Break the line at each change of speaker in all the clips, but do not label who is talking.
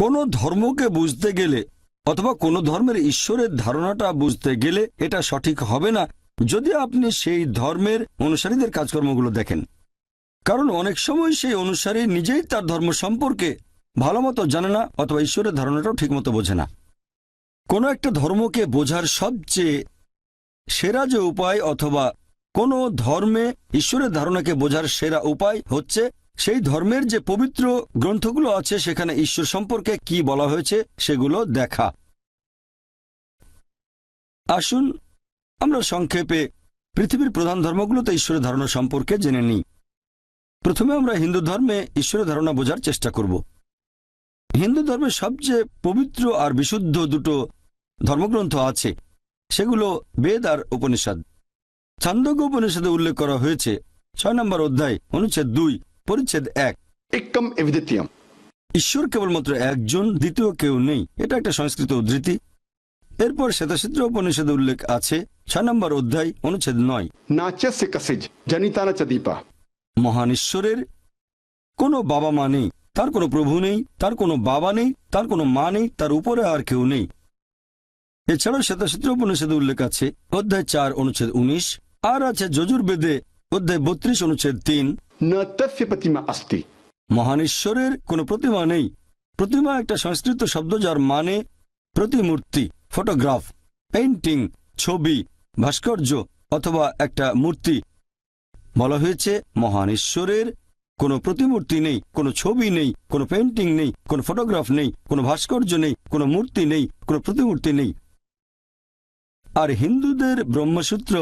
কোনো ধর্মকে বুঝতে গেলে অথবা কোনো ধর্মের ঈশ্বরের ধারণাটা বুঝতে গেলে এটা সঠিক হবে না যদি আপনি সেই ধর্মের অনুসারীদের কাজকর্মগুলো দেখেন। কারণ অনেক সময় সেই অনুসারী নিজেই তার ধর্ম সম্পর্কে ভালো মতো জানে না অথবা ঈশ্বরের ধারণাটাও ঠিকমতো বোঝে না। কোনো একটা ধর্মকে বোঝার সবচেয়ে সেরা যে উপায় অথবা কোনো ধর্মে ঈশ্বরের ধারণাকে বোঝার সেরা উপায় হচ্ছে সেই ধর্মের যে পবিত্র গ্রন্থগুলো আছে, সেখানে ঈশ্বর সম্পর্কে কি বলা হয়েছে সেগুলো দেখা। আসুন, আমরা সংক্ষেপে পৃথিবীর প্রধান ধর্মগুলোতে ঈশ্বরের ধারণা সম্পর্কে জেনে নিই। প্রথমে আমরা হিন্দু ধর্মে ঈশ্বরের ধারণা বোঝার চেষ্টা করব। হিন্দু ধর্মের সবচেয়ে পবিত্র আর বিশুদ্ধ দুটো ধর্মগ্রন্থ আছে, সেগুলো বেদ আর উপনিষদ। ছান্দজ্ঞ উপনিষদে উল্লেখ করা হয়েছে, ছয় নম্বর অধ্যায়, অনুচ্ছেদ দুই পরিচ্ছেদ এক।
একম এভিদিতিয়াম।
ঈশ্বর কেবলমাত্র একজন দ্বিতীয় কেউ নেই। এটা একটা সংস্কৃত উদ্ধৃতি। এরপর শ্বেতাশিত্র উপনিষদে উল্লেখ আছে ছয় নম্বর অধ্যায় অনুচ্ছেদ নয়। মহান ঈশ্বরের কোনো বাবা মা নেই তার কোনো প্রভু নেই তার কোনো বাবা নেই তার কোনো মা নেই তার উপরে আর কেউ নেই। এছাড়াও শ্বেতাশিত্র উপনিষদে উল্লেখ আছে অধ্যায় চার অনুচ্ছেদ উনিশ। আর আছে যজুর বেদে অধ্যায় বত্রিশ অনুচ্ছেদ তিন। মহানেশ্বরের কোনো প্রতিমা নেই। প্রতিমা একটা সংস্কৃত শব্দ যার মানে প্রতিমূর্তি ফটোগ্রাফ পেইন্টিং ছবি ভাস্কর্য অথবা একটা মূর্তি। বলা হয়েছে মহান ঈশ্বরের কোনো প্রতিমূর্তি নেই কোনো ছবি নেই কোনো পেন্টিং নেই কোনো ফটোগ্রাফ নেই কোনো ভাস্কর্য নেই কোনো মূর্তি নেই কোনো প্রতিমূর্তি নেই। আর হিন্দুদের ব্রহ্মসূত্র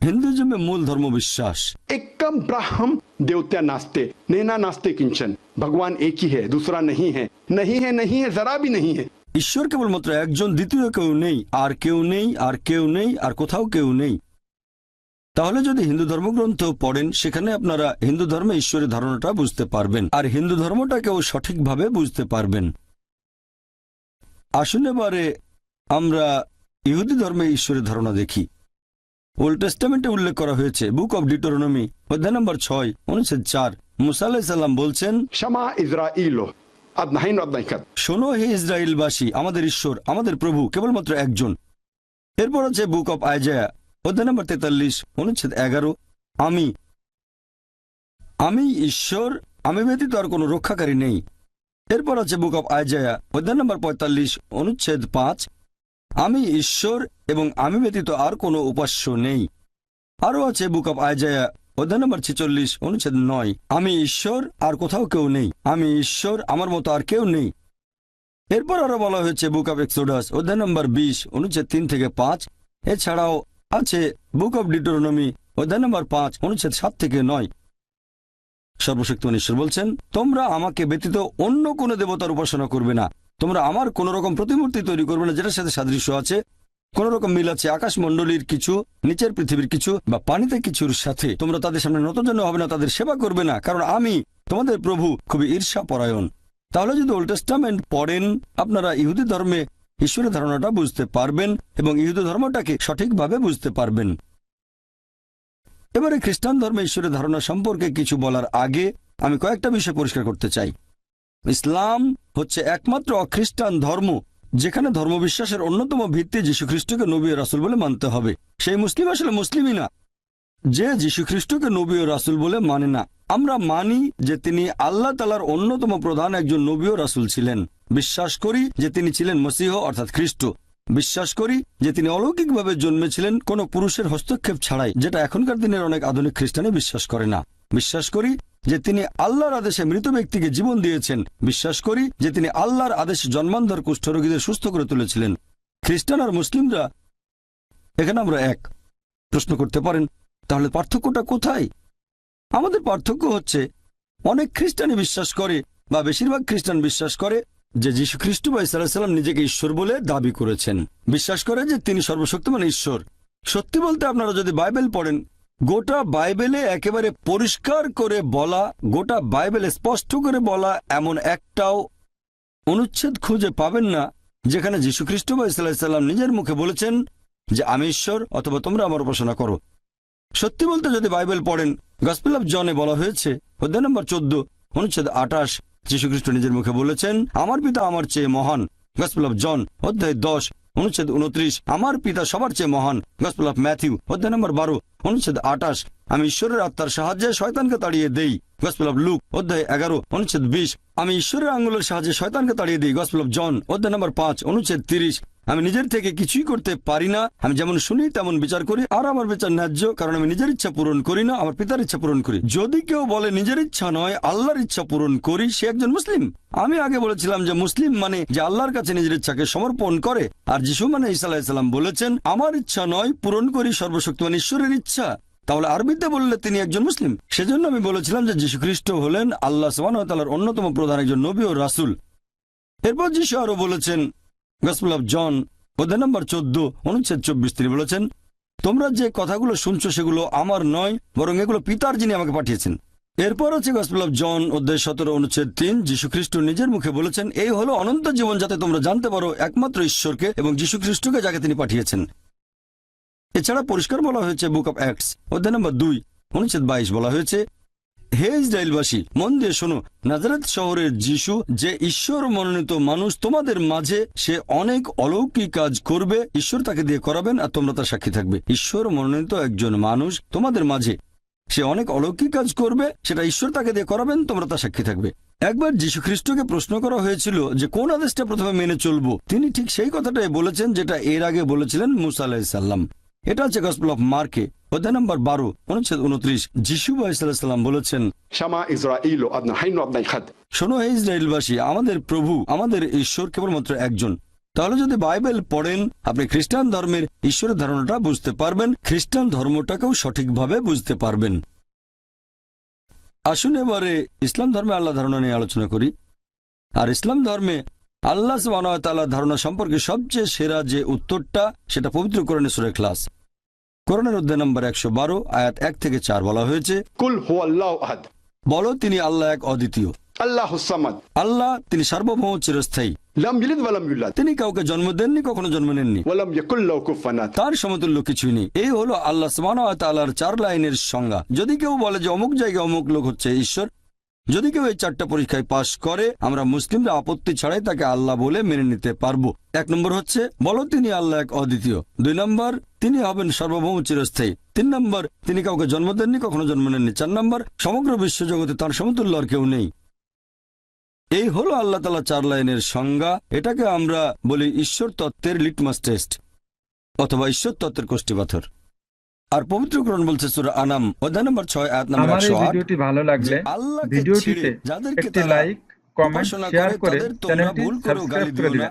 হিন্দুজমে মূল ধর্মবিশ্বাস
एकम ब्राह्म देवत्या नास्ते नैना नास्ते किंचन भगवान एक ही है दूसरा नहीं है नहीं है नहीं है जरा भी नहीं है
ঈশ্বর কেবলমাত্র একজন দ্বিতীয় কেউ নেই আর কেউ নেই আর কেউ নেই আর কোথাও কেউ নেই তাহলে যদি হিন্দু ধর্মগ্রন্থ পড়েন সেখানে আপনারা হিন্দু ধর্মে ঈশ্বরের ধারণাটা বুঝতে পারবেন আর হিন্দু ধর্মটাকেও সঠিকভাবে বুঝতে পারবেন আসুন এবারে আমরা ইহুদি ধর্মে ঈশ্বরের ধারণা দেখি ওল্ড টেস্টামেন্টে উল্লেখ করা হয়েছে বুক অব ডিটোরনমি অধ্যায় নম্বর ছয় অনুচ্ছেদ চার। মুসা আলাহিসাল্লাম বলছেন
শামা ইসরাইল
শোনো হে ইসরায়েলবাসী আমাদের ঈশ্বর আমাদের প্রভু কেবলমাত্র একজন। এরপর আছে বুক অব আইজায়া অধ্যায় নম্বর তেতাল্লিশ অনুচ্ছেদ এগারো আমি আমি ঈশ্বর আমি ব্যতীত আর কোনো রক্ষাকারী নেই। এরপর আছে বুক অব আইজায়া অধ্যায় নম্বর পঁয়তাল্লিশ অনুচ্ছেদ পাঁচ আমি ঈশ্বর এবং আমি ব্যতীত আর কোনো উপাস্য নেই। আরও আছে বুক অব আইজায়া, অধ্যায় নম্বর ছেচল্লিশ, অনুচ্ছেদ নয়। আমি ঈশ্বর, আর কোথাও কেউ নেই। আমি ঈশ্বর, আমার মতো আর কেউ নেই। এরপর আরও বলা হয়েছে বুক অব এক্সোডাস, অধ্যায় নম্বর বিশ, অনুচ্ছেদ তিন থেকে পাঁচ। এছাড়াও আছে বুক অব ডিটোরনমি অধ্যায় নম্বর পাঁচ, অনুচ্ছেদ সাত থেকে নয়। সর্বশক্তিমান ঈশ্বর বলছেন, তোমরা আমাকে ব্যতীত অন্য কোনো দেবতার উপাসনা করবে না। তোমরা আমার কোন রকম প্রতিমূর্তি তৈরি করবে না, যেটার সাথে সাদৃশ্য আছে। কোন রকম মিল আছে, আকাশমণ্ডলীর কিছু, নিচের পৃথিবীর কিছু, বা পানিতে কিছুর সাথে। তোমরা তাদের সামনে নতজন্য হবে না, তাদের সেবা করবে না, কারণ আমি তোমাদের প্রভু খুবই ঈর্ষা পরায়ণ তাহলে যদি ওল্ড টেস্টামেন্ট পড়েন, আপনারা ইহুদি ধর্মে ঈশ্বরের ধারণাটা বুঝতে পারবেন এবং ইহুদি ধর্মটাকে সঠিকভাবে বুঝতে পারবেন। এবারে খ্রিস্টান ধর্মে ঈশ্বরের ধারণা সম্পর্কে কিছু বলার আগে আমি কয়েকটা বিষয় পরিষ্কার করতে চাই। ইসলাম হচ্ছে একমাত্র অখ্রিস্টান ধর্ম, যেখানে ধর্মবিশ্বাসের অন্যতম ভিত্তি যীশুখ্রিস্টকে নবী রাসুল বলে মানতে হবে। সেই মুসলিম আসলে মুসলিমই না। যে যীশুখ্রিস্টকে নবী ও রাসুল বলে মানে না। আমরা মানি যে তিনি আল্লাহ তালার অন্যতম প্রধান একজন নবী ও রাসুল ছিলেন। বিশ্বাস করি যে তিনি ছিলেন মসিহ, অর্থাৎ খ্রিস্ট। বিশ্বাস করি যে তিনি অলৌকিকভাবে জন্মেছিলেন কোনো পুরুষের হস্তক্ষেপ ছাড়াই, যেটা এখনকার দিনের অনেক আধুনিক খ্রিস্টানে বিশ্বাস করে না। বিশ্বাস করি যে তিনি আল্লাহর আদেশে মৃত ব্যক্তিকে জীবন দিয়েছেন। বিশ্বাস করি যে তিনি আল্লাহর আদেশে জন্মান্ধর কুষ্ঠরোগীদের সুস্থ করে তুলেছিলেন। খ্রিস্টান আর মুসলিমরা এখানে আমরা এক। প্রশ্ন করতে পারেন, তাহলে পার্থক্যটা কোথায়? আমাদের পার্থক্য হচ্ছে, অনেক খ্রিস্টানই বিশ্বাস করে বা বেশিরভাগ খ্রিস্টান বিশ্বাস করে যে যীশু খ্রিস্ট বা ইসলাম নিজেকে ঈশ্বর বলে দাবি করেছেন। বিশ্বাস করে যে তিনি সর্বশক্তিমান ঈশ্বর। সত্যি বলতে আপনারা যদি বাইবেল পড়েন, গোটা বাইবেলে একেবারে পরিষ্কার করে বলা, গোটা বাইবেলে স্পষ্ট করে বলা এমন একটাও অনুচ্ছেদ খুঁজে পাবেন না, যেখানে যীশুখ্রিস্ট বা ইসলাম নিজের মুখে বলেছেন যে, আমি ঈশ্বর, অথবা তোমরা আমার উপাসনা করো। সত্যি বলতে যদি বাইবেল পড়েন, গসপেল অফ জনে বলা হয়েছে, অধ্যায় নম্বর চোদ্দ, অনুচ্ছেদ আঠাশ যীশু খ্রিস্ট নিজের মুখে বলেছেন, আমার পিতা আমার চেয়ে মহান। গসপেল অফ জন অধ্যায় দশ, অনুচ্ছেদ উনত্রিশ, আমার পিতা সবার চেয়ে মহান। গসপেল অফ ম্যাথিউ অধ্যায় নম্বর বারো, অনুচ্ছেদ আঠাশ, আমি ঈশ্বরের আত্মার সাহায্যে শয়তানকে তাড়িয়ে দেই। গসপেল অফ লুক অধ্যায় এগারো, অনুচ্ছেদ বিশ, আমি ঈশ্বরের আঙ্গুলের সাহায্যে শয়তানকে তাড়িয়ে দিই। গসপেল অফ জন অধ্যায় নম্বর পাঁচ, অনুচ্ছেদ তিরিশ আমি নিজের থেকে কিছুই করতে পারি না। আমি যেমন শুনি, তেমন বিচার করি। আর আমার বিচার ন্যায্য, কারণ আমি নিজের ইচ্ছা পূরণ করি না, আমার পিতার ইচ্ছা পূরণ করি। যদি কেউ বলে, নিজের ইচ্ছা নয়, আল্লাহর ইচ্ছা পূরণ করি, সে একজন মুসলিম। আমি আগে বলেছিলাম যে, মুসলিম মানে যে আল্লাহর কাছে নিজের ইচ্ছাকে সমর্পণ করে। আর যিশু মানে ইসা আলাহিসাল্লাম বলেছেন, আমার ইচ্ছা নয়, পূরণ করি সর্বশক্তিমান ঈশ্বরের ইচ্ছা। তাহলে আরবিতে বললে তিনি একজন মুসলিম। সেজন্য আমি বলেছিলাম যে, যীশু খ্রিস্ট হলেন আল্লাহ সুবাহর অন্যতম প্রধান একজন নবী ও রাসুল। এরপর যিশু আরও বলেছেন গসপুল অফ জন অধ্যায় নম্বর চোদ্দ, অনুচ্ছেদ চব্বিশ, তিনি বলেছেন, তোমরা যে কথাগুলো শুনছো সেগুলো আমার নয়, বরং এগুলো পিতার যিনি আমাকে পাঠিয়েছেন। এরপর হচ্ছে গসপুল অফ জন অধ্যায় সতেরো, অনুচ্ছেদ তিন যীশু খ্রিস্ট নিজের মুখে বলেছেন, এই হলো অনন্ত জীবন যাতে তোমরা জানতে পারো একমাত্র ঈশ্বরকে এবং যীশু খ্রিস্টকে যাকে তিনি পাঠিয়েছেন। এছাড়া পরিষ্কার বলা হয়েছে বুক অফ অ্যাক্টস অধ্যায় নম্বর দুই, অনুচ্ছেদ বাইশ বলা হয়েছে হে ইসরায়েলবাসী, মন দিয়ে শোনো। নাজারেত শহরের যিশু যে ঈশ্বর মনোনীত মানুষ, তোমাদের মাঝে সে অনেক অলৌকিক কাজ করবে, ঈশ্বর তাকে দিয়ে করাবেন আর তোমরা তার সাক্ষী থাকবে। ঈশ্বর মনোনীত একজন মানুষ তোমাদের মাঝে সে অনেক অলৌকিক কাজ করবে, সেটা ঈশ্বর তাকে দিয়ে করাবেন, তোমরা তার সাক্ষী থাকবে। একবার যীশু খ্রিস্টকে প্রশ্ন করা হয়েছিল যে কোন আদেশটা প্রথমে মেনে চলবো, তিনি ঠিক সেই কথাটাই বলেছেন যেটা এর আগে বলেছিলেন মুসা আলাহিসাল্লাম এটা হচ্ছে গসপেল অফ মার্কে অধ্যায় নম্বর বারো অনুচ্ছেদ উনত্রিশ। যিশু বলেছেন শোনো ইসরায়েলবাসী আমাদের প্রভু আমাদের ঈশ্বর কেবলমাত্র একজন। তাহলে যদি বাইবেল পড়েন আপনি খ্রিস্টান ধর্মের ঈশ্বরের ধারণাটা বুঝতে পারবেন খ্রিস্টান ধর্মটাকেও সঠিকভাবে বুঝতে পারবেন। আসুন এবারে ইসলাম ধর্মে আল্লাহ ধারণা নিয়ে আলোচনা করি। আর ইসলাম ধর্মে আল্লাহ তালা ধারণা সম্পর্কে সবচেয়ে সেরা যে উত্তরটা সেটা পবিত্র করেন সুরে ক্লাস করোনার অধ্যায় নম্বর একশো বারো আয়াত এক থেকে চার বলা হয়েছে।
কুল হু আল্লাহ আহাদ।
বলো তিনি আল্লাহ এক অদ্বিতীয়।
আল্লাহ
আল্লাহ তিনি সার্বভৌম চিরস্থায়ী। তিনি কাউকে জন্ম দেননি কখনো জন্ম নেননি। তার সমতুল্য কিছুই নেই। এই হলো আল্লাহ চার লাইনের সংজ্ঞা। যদি কেউ বলে যে অমুক জায়গায় অমুক লোক হচ্ছে ঈশ্বর যদি কেউ এই চারটা পরীক্ষায় পাশ করে, আমরা মুসলিমরা আপত্তি ছাড়াই তাকে আল্লাহ বলে মেনে নিতে পারব। এক নম্বর হচ্ছে, বলো তিনি আল্লাহ এক অদ্বিতীয়। দুই নম্বর, তিনি হবেন সর্বভৌম চিরস্থায়ী। তিন নম্বর, তিনি কাউকে জন্ম দেননি, কখনো জন্ম নেননি। চার নম্বর, সমগ্র বিশ্বজগতে তার সমতুল্য আর কেউ নেই। এই হলো আল্লাহ তালা চার লাইনের সংজ্ঞা। এটাকে আমরা বলি ঈশ্বর তত্ত্বের লিটমাস টেস্ট অথবা ঈশ্বর তত্ত্বের কোষ্ঠী পাথর আর পবিত্র গ্রহণ বলছে সুরা আনাম অধ্যায় নম্বর ছয় আয়াত নম্বর
আমার এই
একশো আট।
ভিডিওটি ভালো লাগলে ভিডিওটিতে
যাদেরকে
লাইক কমেন্ট শেয়ার
করে
চ্যানেলটি সাবস্ক্রাইব করে দিবেন